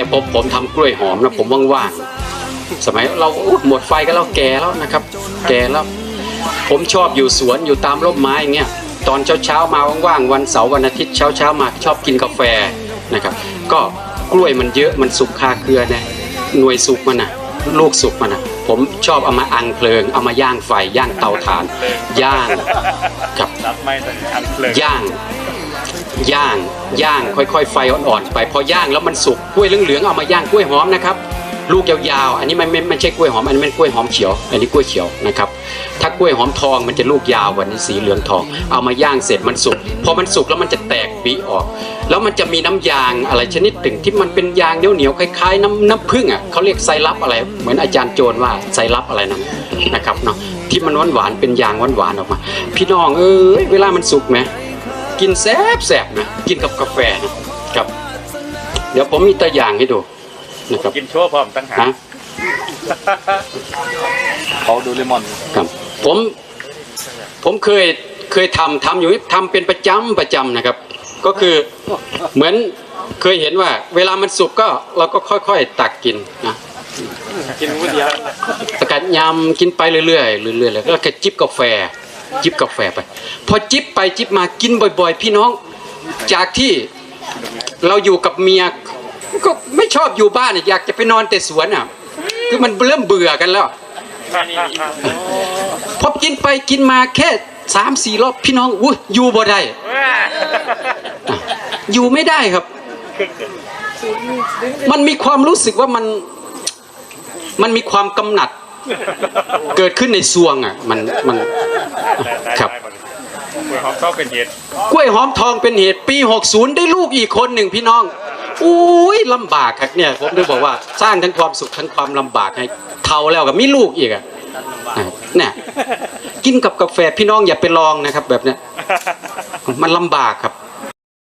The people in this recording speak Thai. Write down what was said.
แต่ผมผมทำกล้วยหอมนะผมว่างๆสมัยเราอุ๊ยหมดไฟก็แล้วแก่แล้วนะครับ แก่แล้ว ผมชอบอยู่สวนอยู่ตามร่มไม้อย่างเงี้ยตอนเช้าๆมาว่างๆวันเสาร์วันอาทิตย์เช้าๆมาชอบกินกาแฟนะครับ ก็กล้วยมันเยอะมันสุกคาเครือนะหน่วยสุกมันนะลูกสุกมันนะผมชอบเอามาอังเพลิงเอามาย่างไฟย่างเตาถ่าน ย่างครับรับไม่ตอนนี้อันเพลิงย่าง ย่างย่างค่อยๆ ไฟอ่อนๆไปพอย่างแล้วมันสุกกล้วยเหลืองๆเอามาย่างกล้วยหอมนะครับลูกยาวๆ อันนี้มันไม่ไม่ใช่กล้วยหอม อันนี้เป็นกล้วยหอมเขียว อันนี้กล้วยเขียวนะครับ ถ้ากล้วยหอมทองมันจะลูกยาวกว่านี้สีเหลืองทอง เอามาย่างเสร็จมันสุก พอมันสุกแล้วมันจะแตกบีออก แล้วมันจะมีน้ำยางอะไรชนิดหนึ่งที่มันเป็นยางเหนียวๆ คล้ายๆ น้ำน้ำผึ้งอะเขาเรียกไซรัปอะไร เหมือนอาจารย์โจรว่าไซรัปอะไรนะนะครับเนาะ ที่มันหวานๆ เป็นยางหวานๆ ออกมา พี่น้องเอ้ยเวลามันสุกไหม กินแซ่บแซ่บนะกินกับกาแฟนะครับ เดี๋ยวผมมีตัวอย่างให้ดูนะครับกินชั่วพร้อมตั้งหากนะเขาดูเลมอนครับ ผมผมเคยเคยทำทำอยู่ทำเป็นประจำประจำนะครับ ก็คือเหมือนเคยเห็นว่า เวลามันสุกก็เราก็ค่อยๆตักกินนะกินมื้อเดียวตะกัดยำกินไปเรื่อยๆเรื่อยๆแล้วก็แค่จิบกาแฟ จิบกาแฟไป พอจิบไปจิบมากินบ่อย ๆ พี่น้อง จากที่เราอยู่กับเมียก็ไม่ชอบอยู่บ้านอยากจะไปนอนแต่สวนอะ คือมันเริ่มเบื่อกันแล้วพอกินไปกินมาแค่สามสี่รอบพี่น้องอุ้ยอยู่บ่ได้อยู่ไม่ได้ครับ มันมีความรู้สึกว่ามัน มันมีความกำหนัด เกิดขึ้นในซวงอะมันมันครับกล้วยหอมเข้าเป็นเห็ดกล้วยหอมทองเป็นเหตุปี 60 ได้ลูกอีกคนหนึ่งพี่น้องอุ้ยลำบากครับเนี่ยผมถึงบอกว่าสร้างทั้งความสุขทั้งความลำบากให้เท่าแล้วกับมีลูกอีกอะอะเนี่ยกินกับกาแฟพี่น้องอย่าไปลองนะครับ แบบเนี้ยมันลำบากครับ